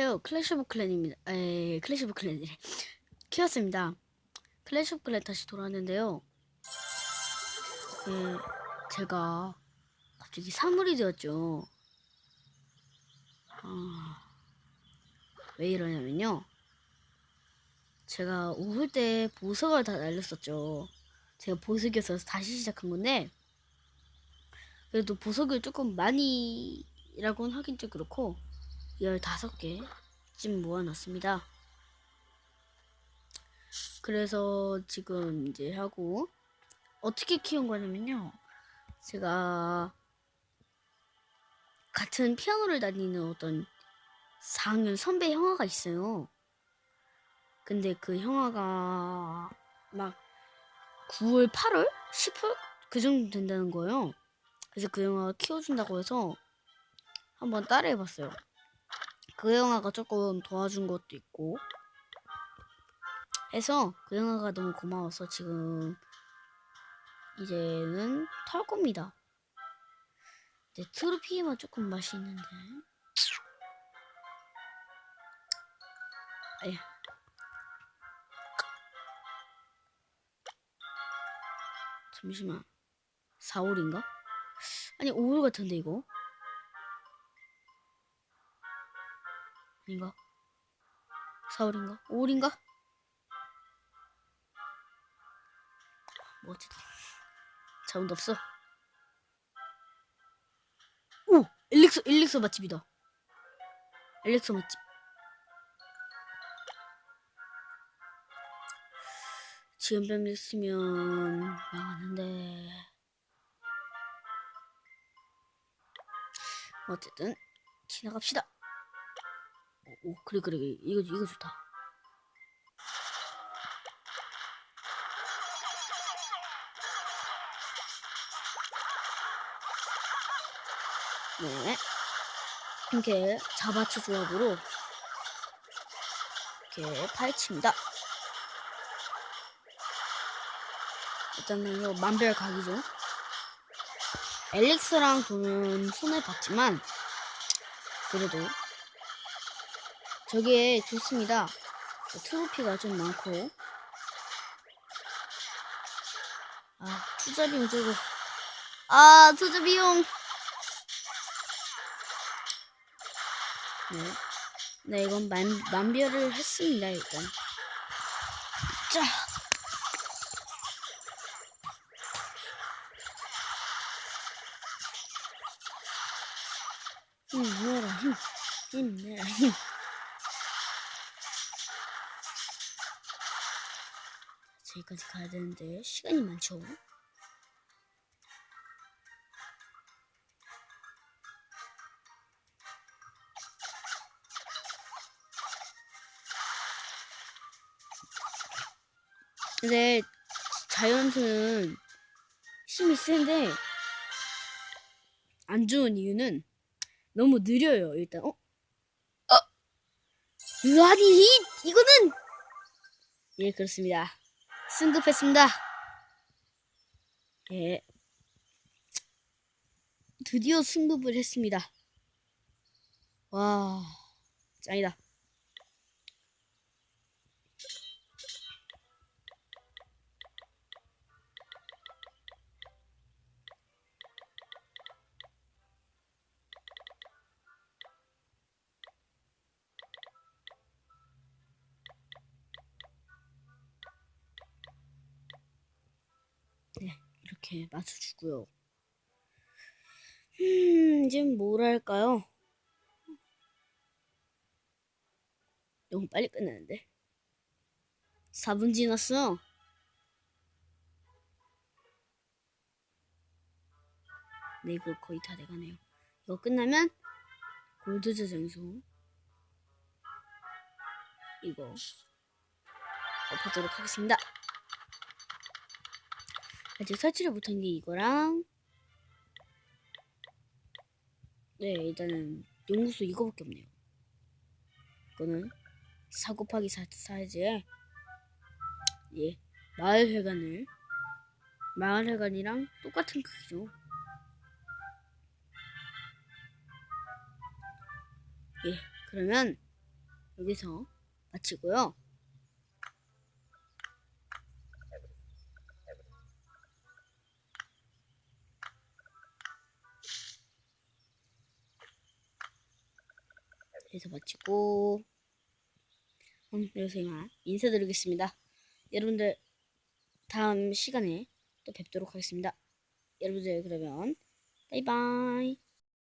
안녕하세요. 클래시 오브 클랜입니다. 에, 클래시 오브 클랜이래. 키웠습니다. 클래시 오브 클랜 다시 돌아왔는데요. 예, 제가 갑자기 사물이 되었죠. 아, 왜 이러냐면요. 제가 우울 때 보석을 다 날렸었죠. 제가 보석이었어서 다시 시작한 건데, 그래도 보석을 조금 많이라고는 하긴 좀 그렇고, 15개쯤 모아놨습니다. 그래서 지금 이제 하고 어떻게 키운 거냐면요. 제가 같은 피아노를 다니는 어떤 4학년 선배 형아가 있어요. 근데 그 형아가 막 9월, 8월, 10월 그 정도 된다는 거예요. 그래서 그 형아가 키워준다고 해서 한번 따라해봤어요. 그 영화가 조금 도와준 것도 있고. 해서 그 영화가 너무 고마워서 지금 이제는 털 겁니다. 근데 트로피만 조금 맛이 있는데. 아야 잠시만. 4월인가? 아니 5월 같은데 이거 아닌가? 4월인가? 5월인가? 뭐 어쨌든 자운도 없어 오! 엘릭소 엘릭소 맛집이다 엘릭소 맛집 지금 뱀 있으면 망하는데 어쨌든 지나갑시다 오, 그래, 그래. 이거, 이거 좋다. 네. 이렇게 자바치 조합으로 이렇게 파헤칩니다. 일단은 이거 만별 각이죠. 엘릭스랑 돈은 손에 봤지만 그래도 저게 좋습니다. 트로피가 좀 많고. 아, 투자 비용 저거. 아, 투자 비용. 네. 네, 이건 만, 만별을 했습니다, 일단. 자. 힘내라, 힘. 힘내라, 힘. 저기까지 가야 되는데 시간이 많죠. 근데 자이언트는 힘이 센데 안 좋은 이유는 너무 느려요. 일단 어? 어? 으아니 이거는 예 그렇습니다. 승급했습니다. 예. 드디어 승급을 했습니다. 와, 짱이다. 네, 이렇게 맞춰주고요. 음, 이제 뭘 할까요? 너무 빨리 끝나는데. 4분 지났어. 네, 이거 거의 다 돼가네요. 이거 끝나면 골드 저장소 이거 엎어도록 하겠습니다. 아직 설치를 못한 게 이거랑. 네 일단은 연구소 이거밖에 없네요. 이거는 4 곱하기 4 사이즈의 예 마을회관을 마을회관이랑 똑같은 크기죠. 예 그러면 여기서 마치고요. 여기서 마치고 음, 여기서 이만 인사드리겠습니다. 여러분들 다음 시간에 또 뵙도록 하겠습니다. 여러분들 그러면 바이바이